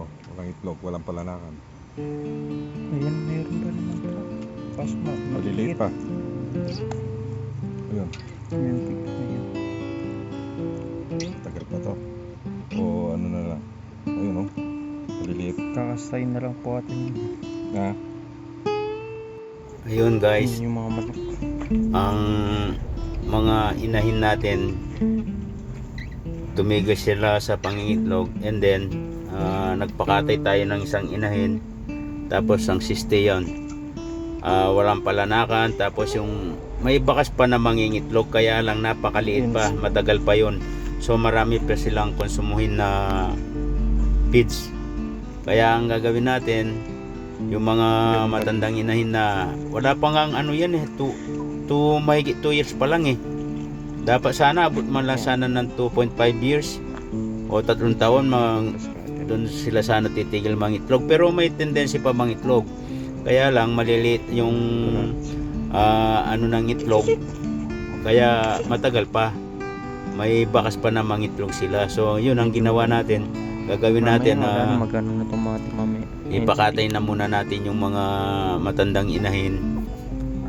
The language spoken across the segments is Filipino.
Ano, walang itlog, walang palanakan. Ayan, meron pa naman ito. Pas ma, Maliliit pa. Ayun, Ayan, tignan na yan. tagal pa to. O ano na lang. Ayun oh. Maliliit. Kakastay na lang po atin. Na, Ayun guys, Yun yung mga manok. ang mga inahin natin tumigas sila sa pangingitlog and then ah, nagpakatay tayo ng isang inahin. Tapos ang siste yon Ah, walang palanakan. Tapos yung may bakas pa na mangingitlog kaya lang napakaliit pa. Matagal pa yon so marami pa silang konsumuhin na feeds. Kaya ang gagawin natin yung mga matandang inahin na wala pa nga ano yan eh to, to mahigit 2 years pa lang eh. Dapat sana abot man lang sana ng 2.5 years o tatlong taon mag, doon sila sana titigil mangitlog. Pero may tendency pa mangitlog. Kaya lang maliliit yung ah, ano ng itlog. Kaya matagal pa. May bakas pa na mangitlog sila. So yun ang ginawa natin. Gagawin natin na magano, magano na itong mga timami. ipakatay na muna natin yung mga matandang inahin.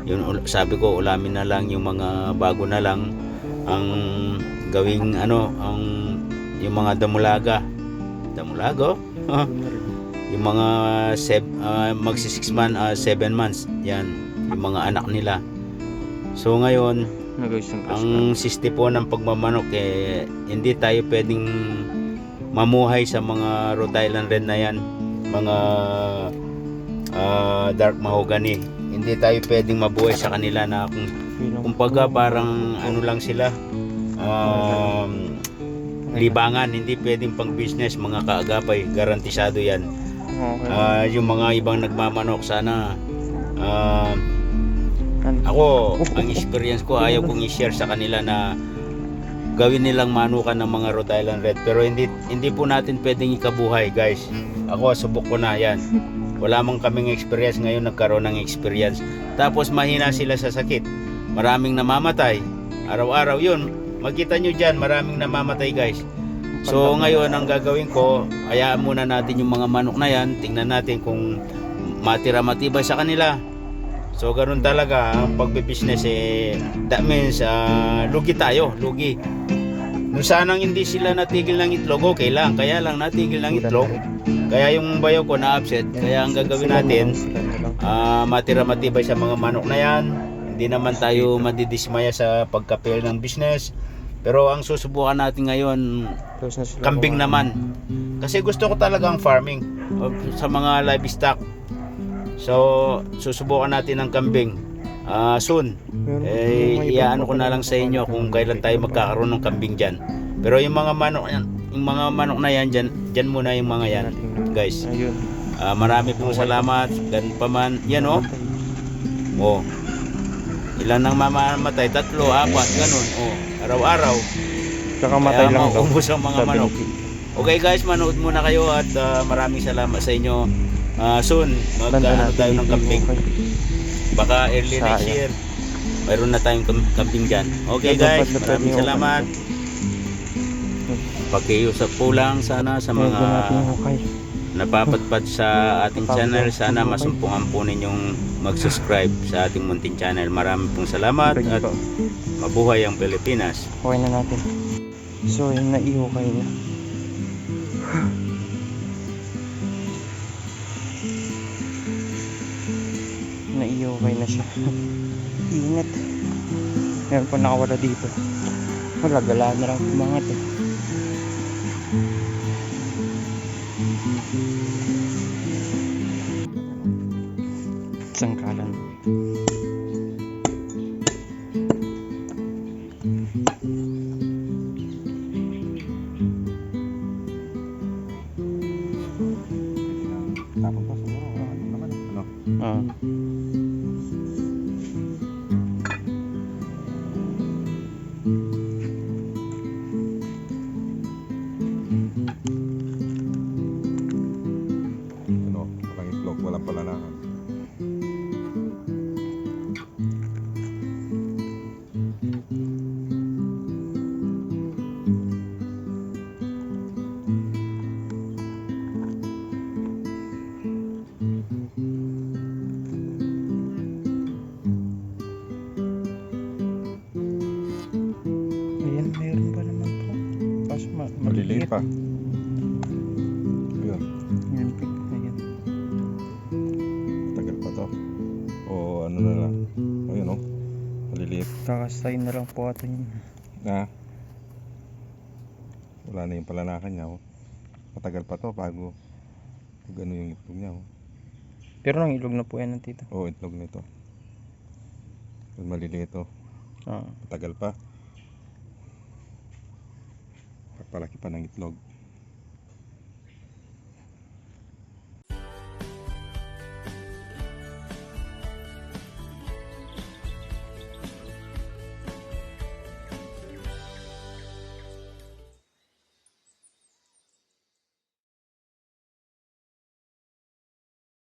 Yun sabi ko ulamin na lang yung mga bago na lang. Ang gawing ano ang yung mga damulaga damulago yung mga seb, ah, magsi 6 months 7 months yan yung mga anak nila. So ngayon ang siste po ng pagmamanok eh hindi tayo pwedeng mamuhay sa mga Rhode Island Red na yan mga ah, dark mahogany. Hindi tayo pwedeng mabuhay sa kanila na kung kumbaga parang ano lang sila um, libangan hindi pwedeng pang business mga kaagapay garantisado yan Okay. Ah, yung mga ibang nagmamanok sana Ano? ako, ang experience ko, ayaw kong i-share sa kanila na gawin nilang manukan ng mga Rhode Island Red. Pero hindi hindi po natin pwedeng ikabuhay, guys. Ako, subok ko na yan. Wala mang kaming experience ngayon, nagkaroon ng experience. Tapos mahina sila sa sakit. Maraming namamatay. Araw-araw yun. Makita nyo dyan, maraming namamatay, guys. So ngayon, ang gagawin ko, hayaan muna natin yung mga manok na yan. Tingnan natin kung matira matibay sa kanila. So ganun talaga ang pagbe-business eh that means ah, lugi tayo, lugi. Kung sanang hindi sila natigil ng itlog, okay lang. Kaya lang natigil ng itlog. Kaya yung bayo ko na-upset. Kaya ang gagawin natin, ah, matira matibay sa mga manok na yan. Hindi naman tayo madidismaya sa pagkapil ng business. Pero ang susubukan natin ngayon, kambing naman. Kasi gusto ko talaga ang farming sa mga livestock. So, susubukan natin ang kambing ah, soon. Eh, iyaano ko na lang sa inyo kung kailan tayo magkakaroon ng kambing dyan. Pero yung mga manok yung mga manok na yan, dyan, dyan muna yung mga yan, guys. Ah, marami pong salamat. Ganun pa man. Yan oh. Oh. Ilan nang mamamatay? Tatlo, apat, ganun. Oh. Araw-araw. Kakamatay Kaya lang daw. maubos ang mga Sabi manok. Okay guys, manood muna kayo at ah, maraming salamat sa inyo. Ah, soon, Tanda magkaano natin tayo ng yung kambing. okay. Baka early next Sayang. year. Mayroon na tayong kam- kambing dyan. Okay guys, maraming salamat. Pakiusap po lang sana sa Medyo natin mga yung okay. Napapadpad sa ating channel. Sana masumpungan po ninyong mag-subscribe sa ating munting channel. Maraming pong salamat at po. mabuhay ang Pilipinas. Okay na natin. So, yun na ihukay na. Naiihukay na siya. Init. Meron pa nakawala dito. Wala, gala na lang umangat eh. Sangkalan. tapos pa siguro. Ano naman? Ano? Ah. Maliliit pa. Ayun, Yan, ayan. tagal pa to. O ano na lang. Ayun oh. Maliliit. Kakastay na lang po ata yun. Na. Wala na yung palanakan niya oh. Matagal pa to bago pag ano yung itlog niya oh. Pero nang ilog na po yan ng tito. Oo, itlog nito. Yung maliliit oh. Ah. Matagal pa. Pagpalaki pa ng itlog.